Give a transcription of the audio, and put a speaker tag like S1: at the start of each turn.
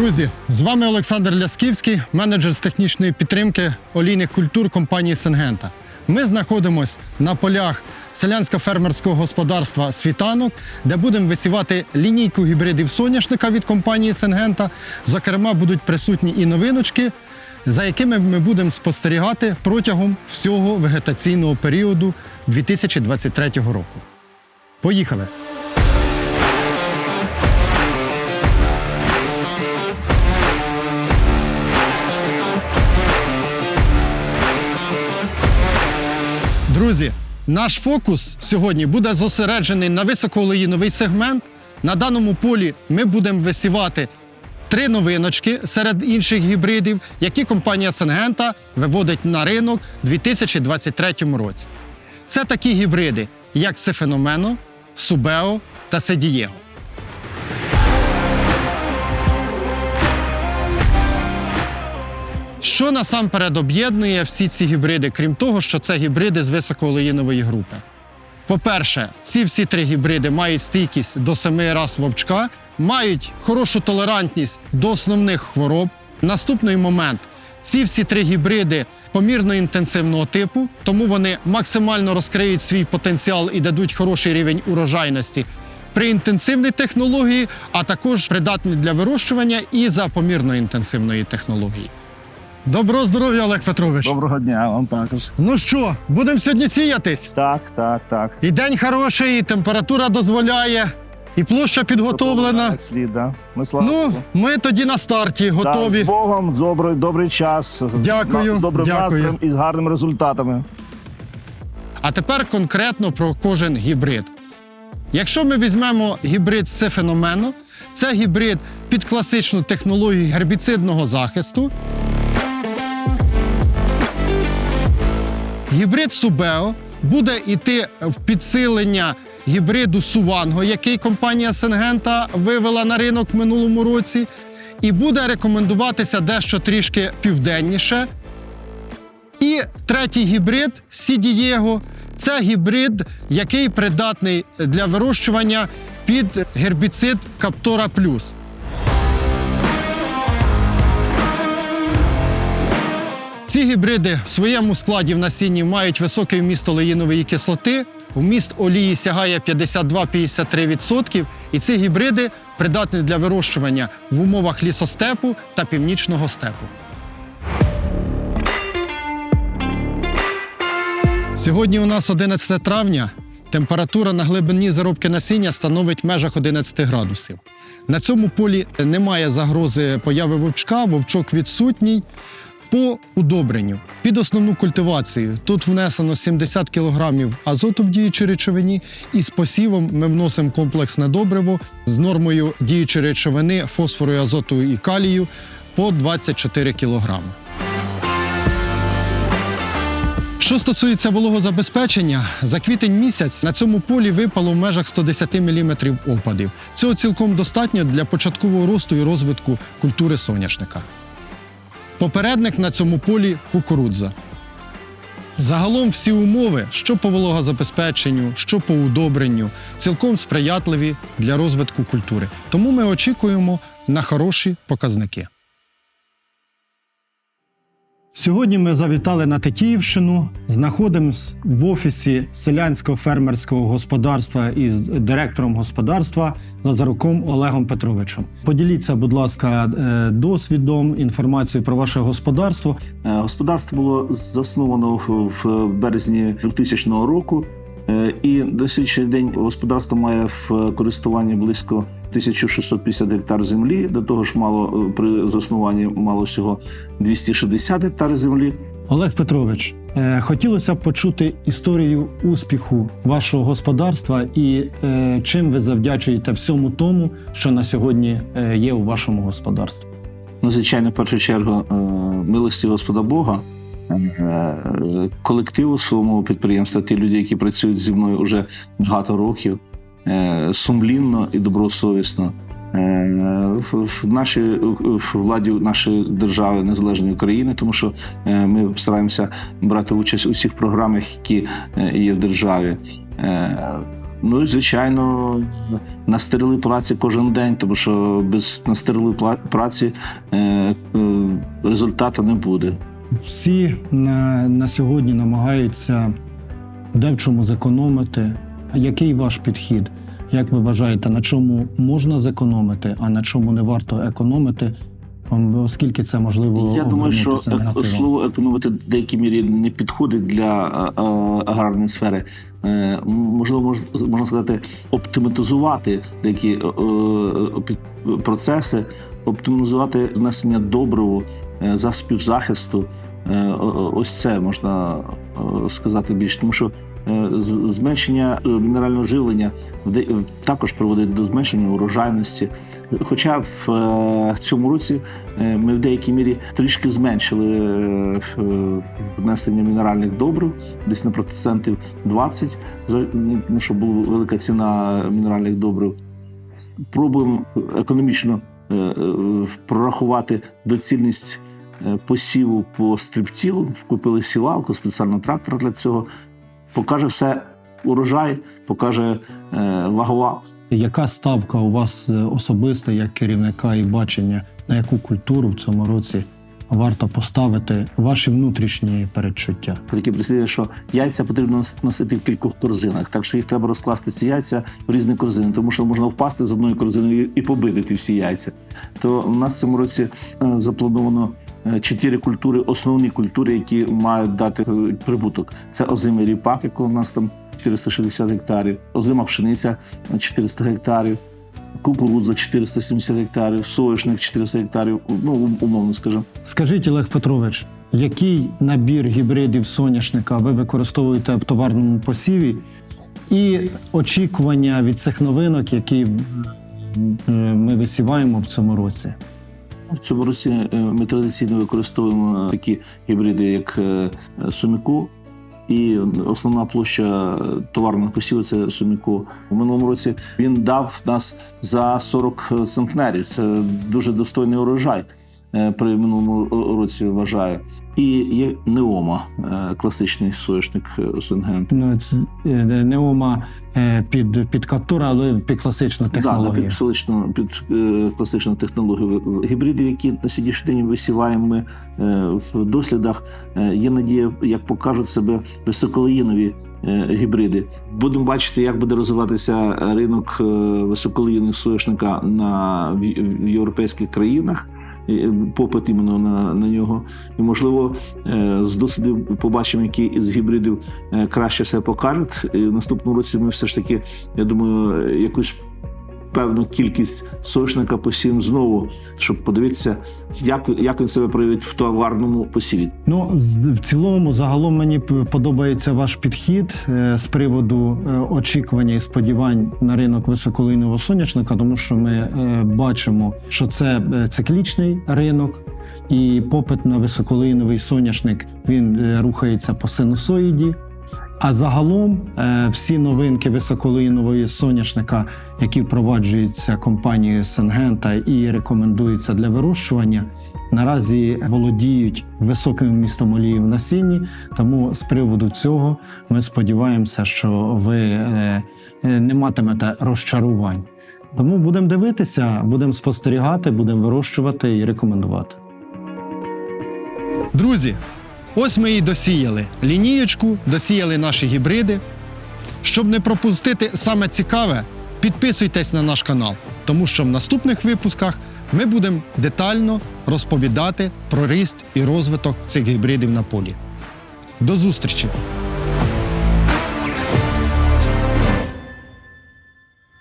S1: Друзі, з вами Олександр Лясківський, менеджер з технічної підтримки олійних культур компанії Сингента. Ми знаходимося на полях селянсько-фермерського господарства Світанок, де будемо висівати лінійку гібридів соняшника від компанії Сингента. Зокрема, будуть присутні і новиночки, за якими ми будемо спостерігати протягом всього вегетаційного періоду 2023 року. Поїхали! Друзі, наш фокус сьогодні буде зосереджений на високоолеїновий сегмент. На даному полі ми будемо висівати три новиночки серед інших гібридів, які компанія Сенгента виводить на ринок у 2023 році. Це такі гібриди, як Сефеномено, Субео та Седієго. Що насамперед об'єднує всі ці гібриди, крім того, що це гібриди з високоолеїнової групи? По-перше, ці всі три гібриди мають стійкість до семи раз вовчка, мають хорошу толерантність до основних хвороб. Наступний момент: ці всі три гібриди помірно інтенсивного типу, тому вони максимально розкриють свій потенціал і дадуть хороший рівень урожайності при інтенсивній технології, а також придатні для вирощування і за помірно інтенсивної технології. Доброго здоров'я, Олег Петрович.
S2: Доброго дня, вам також.
S1: Ну що, будемо сьогодні сіятись?
S2: Так, так, так.
S1: І день хороший, і температура дозволяє, і площа підготовлена.
S2: Як слід, да? Ми слава
S1: Ну,
S2: Богу.
S1: ми тоді на старті
S2: Так,
S1: готові.
S2: з Богом, добрий, добрий час.
S1: Дякую,
S2: з добрим
S1: дякую.
S2: настроєм і з гарними результатами.
S1: А тепер конкретно про кожен гібрид. Якщо ми візьмемо гібрид Сефеномено, це гібрид під класичну технологію гербіцидного захисту. Гібрид Субео буде йти в підсилення гібриду Суванго, який компанія Сенгента вивела на ринок в минулому році, і буде рекомендуватися дещо трішки південніше. І третій гібрид Сідієго це гібрид, який придатний для вирощування під гербіцид Каптора Плюс. Ці гібриди в своєму складі в насінні мають високий вміст олеїнової кислоти. Вміст олії сягає 52-53%, і ці гібриди придатні для вирощування в умовах лісостепу та північного степу. Сьогодні у нас 11 травня. Температура на глибині заробки насіння становить в межах 11 градусів. На цьому полі немає загрози появи вовчка, вовчок відсутній. По удобренню під основну культивацію тут внесено 70 кг азоту в діючій речовині, і з посівом ми вносимо комплексне добриво з нормою діючої речовини фосфору, азоту і калію по 24 кг. Що стосується вологозабезпечення, за квітень місяць на цьому полі випало в межах 110 мм опадів. Цього цілком достатньо для початкового росту і розвитку культури соняшника. Попередник на цьому полі кукурудза. Загалом всі умови, що по вологозабезпеченню, що по удобренню, цілком сприятливі для розвитку культури. Тому ми очікуємо на хороші показники. Сьогодні ми завітали на Тетіївщину, знаходимось в офісі селянського фермерського господарства із директором господарства Лазаруком Олегом Петровичем. Поділіться, будь ласка, е, досвідом, інформацією про ваше господарство.
S2: Е, Господарство було засновано в- березні 2000 року. Е, І до сьогоднішній день господарство має в користуванні близько 1650 гектар землі. До того ж, мало е, при заснуванні мало всього 260 гектар землі.
S1: Олег Петрович, е, хотілося б почути історію успіху вашого господарства і е, чим ви завдячуєте всьому тому, що на сьогодні е, є у вашому господарстві.
S2: Ну, звичайно, в першу чергу, е, милості Господа Бога, е, колективу свого підприємства, ті люди, які працюють зі мною вже багато років, е, сумлінно і добросовісно. Е, В нашій владі нашої держави незалежної України, тому що е, ми стараємося брати участь у всіх програмах, які е, є в державі. Е, Ну і звичайно, на стерили праці кожен день, тому що без на стерили праці е, е, результату не буде.
S1: Всі на, на сьогодні намагаються де в чому зекономити. Який ваш підхід? Як ви вважаєте, на чому можна зекономити, а на чому не варто економити? Оскільки це можливо
S2: Я думаю, що е- слово економити в деякій мірі не підходить для е, е, аграрної сфери. Е, Можливо, мож- можна сказати, оптимізувати деякі е, е, процеси, оптимізувати внесення добриву, е, засобів захисту. Е, Ось це можна е, сказати більше, тому що е, зменшення е, мінерального живлення також приводить до зменшення урожайності. Хоча в е, цьому році е, ми в деякій мірі трішки зменшили е, е, внесення мінеральних добрив, десь на процентів 20, за- ну, тому що була велика ціна мінеральних добрив. Пробуємо економічно е, е, прорахувати доцільність е, посіву по стриптілу. Купили сівалку, спеціально трактор для цього. Покаже все урожай, покаже е, вагова
S1: Яка ставка у вас е, особиста як керівника і бачення, на яку культуру в цьому році варто поставити ваші внутрішні передчуття?
S2: таке прислів'я, що яйця потрібно носити в кількох корзинах, так що їх треба розкласти ці яйця в різні корзини, тому що можна впасти з одної корзини і- побити ті всі яйця. То в нас в цьому році е, заплановано е, чотири культури, основні культури, які мають дати е, прибуток. Це озимий ріпак, якого у нас там 460 гектарів, озима пшениця на 400 гектарів. Кукурудза 470 гектарів, соняшник 400 гектарів, ну умовно скажімо.
S1: Скажіть, Олег Петрович, який набір гібридів соняшника ви використовуєте в товарному посіві, і очікування від цих новинок, які е, ми висіваємо в цьому році?
S2: В цьому році е, ми традиційно використовуємо такі гібриди, як е, Суміку. І основна площа товарних посів це Суміку. У минулому році він дав нас за 40 центнерів. Це дуже достойний урожай е, при минулому році вважаю. І є Неома, е, класичний соняшник е,
S1: Ну, це, е, Неома е, під, під каптура, але під класичну
S2: Да,
S1: технологію.
S2: під класичну, під е, класичну технологію гібридів, які на сьогоднішній день висіваємо ми е, в дослідах. Е, є надія, як покажуть себе високолеїнові е, гібриди. Будемо бачити, як буде розвиватися ринок е, високолеїних соняшника на в європейських країнах. Е, Попит іменно на, на нього, і можливо е, з досвіду побачимо, які із гібридів е, краще себе покажуть. І в наступному році ми все ж таки, я думаю, якусь певну кількість сошника посім знову, щоб подивитися, як, як він себе проявить в товарному посіві.
S1: Ну, в цілому, загалом мені подобається ваш підхід е, з приводу е, очікування і сподівань на ринок високолийного соняшника, тому що ми е, бачимо, що це циклічний ринок, і попит на високолийновий соняшник він рухається по синусоїді. А загалом е, всі новинки високолинової соняшника, які впроваджуються компанією Сенгента і рекомендуються для вирощування, наразі володіють високим вмістом олії в насінні. Тому з приводу цього ми сподіваємося, що ви е, е, не матимете розчарувань. Тому будемо дивитися, будемо спостерігати, будемо вирощувати і рекомендувати. Друзі, ось ми і досіяли лінієчку, досіяли наші гібриди. Щоб не пропустити саме цікаве, підписуйтесь на наш канал, тому що в наступних випусках ми будемо детально розповідати про ріст і розвиток цих гібридів на полі. До зустрічі!